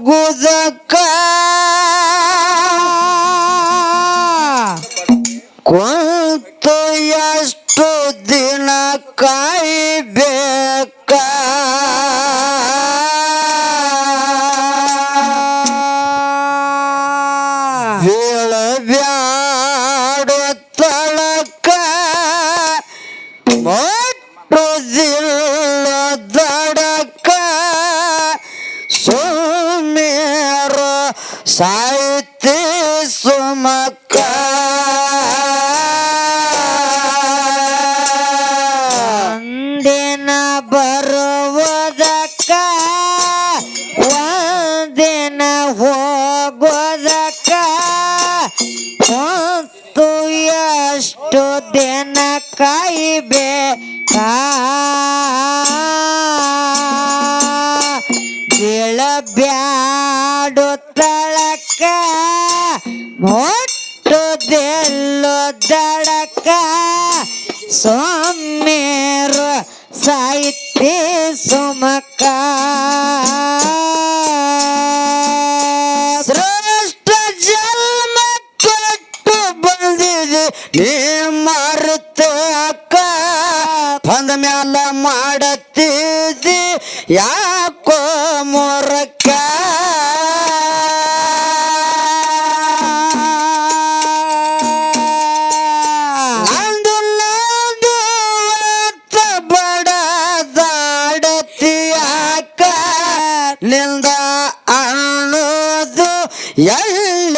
ಹೋಗುದಕ್ಕ ಕೊಂತು ಎಷ್ಟು ದಿನ ಕಾಯ್ಬೇಕ. ಹೇಳಬ್ಯಾಡ ತಳಕ. ಸಾಹಿತ್ಯ ಸುಮಕ ಒಂದಿನ ಬರುವುದಕ್ಕ ಒಂದಿನ ಹೋಗೋದಕ್ಕ ಮತ್ತು ಎಷ್ಟು ದಿನ ಕಾಯ್ಬೇಕಾ ಬೀಳಬ್ಯಾಡು ತಳಕ ಮೊಟ್ಟುದೆಲ್ಲೋ ದಡಕ. ಸೊಮ್ಮೇರು ಸಾಹಿತ್ಯ ಸುಮಕ. ಬಂದ ಮ್ಯಾಲ ಮಾಡತ್ತಿದ್ದಿ? ಯಾಕೋ ಮೊರಕ್ಕ? ನಂದು ಅನ್ನೋದು ಎಲ್ಲ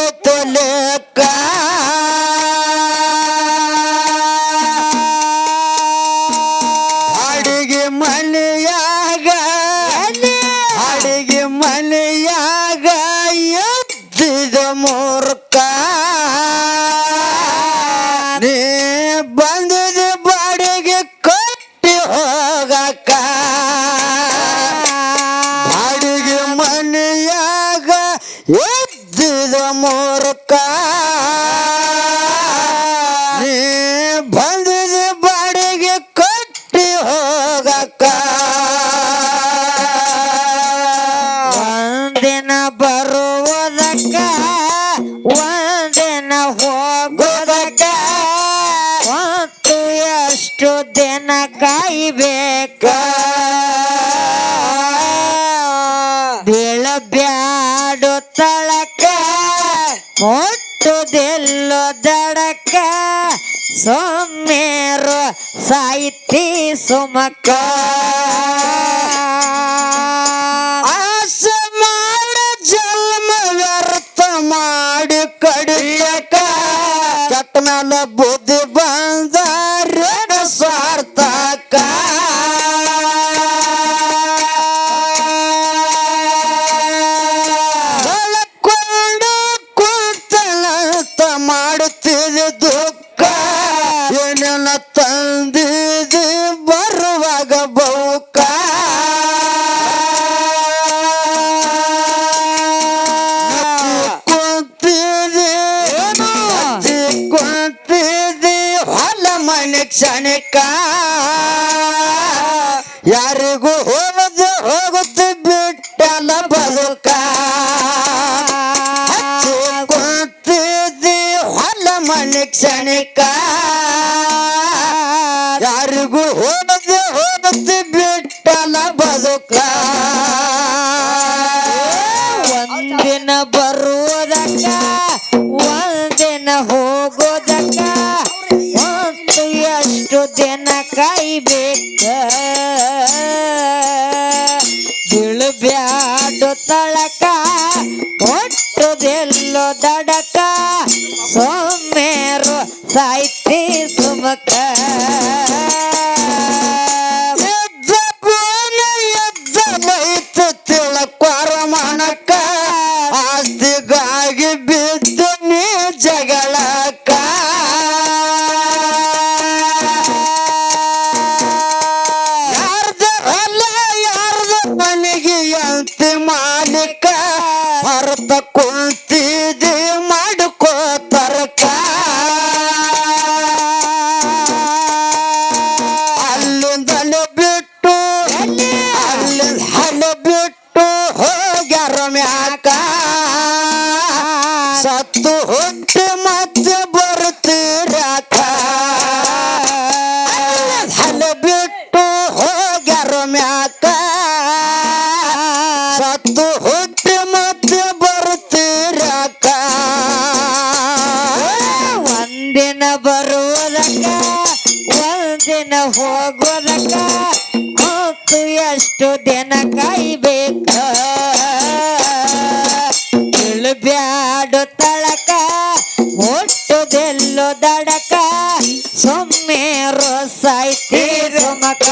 ಎದ್ದಿದ ಮೂರ್ಖ ನೀ ಬಂದಿದ ಬಾಡಿಗೆ ಕಟ್ಟಿ ಹೋಗಕ್ಕ. ಒಂದಿನ ಬರುವುದಕ್ಕ, ಒಂದಿನ ಹೋಗೋದಕ್ಕ ಮತ್ತು ಎಷ್ಟು ದಿನ ಕಾಯ್ಬೇಕ? ಮುಟ್ಟುದೆಲ್ಲೋ ದಡಕ ಸೊಮ್ಮೇರು ಸಾಹಿತಿ ಸುಮಕ ಹೊಲ ಮನೆ ಕ್ಷಣಿಕ ಯಾರಿಗೂ ಹೋಗದು ಹೋಗುತ್ತೆ ಬಿಟ್ಟಲ್ಲ ಬದುಕ. ಕುಂತಿದ್ದಿ ಹೊಲ ಮನೆ ಕ್ಷಣಿಕ ಯಾರಿಗೂ ಹೋಗದು ಹೋಗುತ್ತೆ ಬಿಟ್ಟಲ್ಲ ಬದುಕ. ಒಂದಿನ ಬರುವುದಕ್ಕ, ಒಂದಿನ ಹೋಗೋದಕ್ಕ ದಿನ ಕಾಯ್ಬೇಕ ತರ್ಕ. ಅಲ್ಲಿಂದಲೇ ಬಿಟ್ಟು ಅಲ್ಲಿಂದ ಹಲೆ ಬಿಟ್ಟು ಹೋಗಿ ಹೋಗ್ಯಾರ ಮ್ಯಾಕ. ಸತ್ತು ಒಂದಿನ ಹೋಗೋದಕ್ಕ ಮತ್ತು ಎಷ್ಟು ದಿನ ಕಾಯ್ಬೇಕ? ಇಳ್ಬ್ಯಾಡು ತಳಕ ಬೆಲ್ಲು ದಡಕ ಸೊಮ್ಮೆ ರೋಸಾಯ್ತಿ ಸುಮಕ.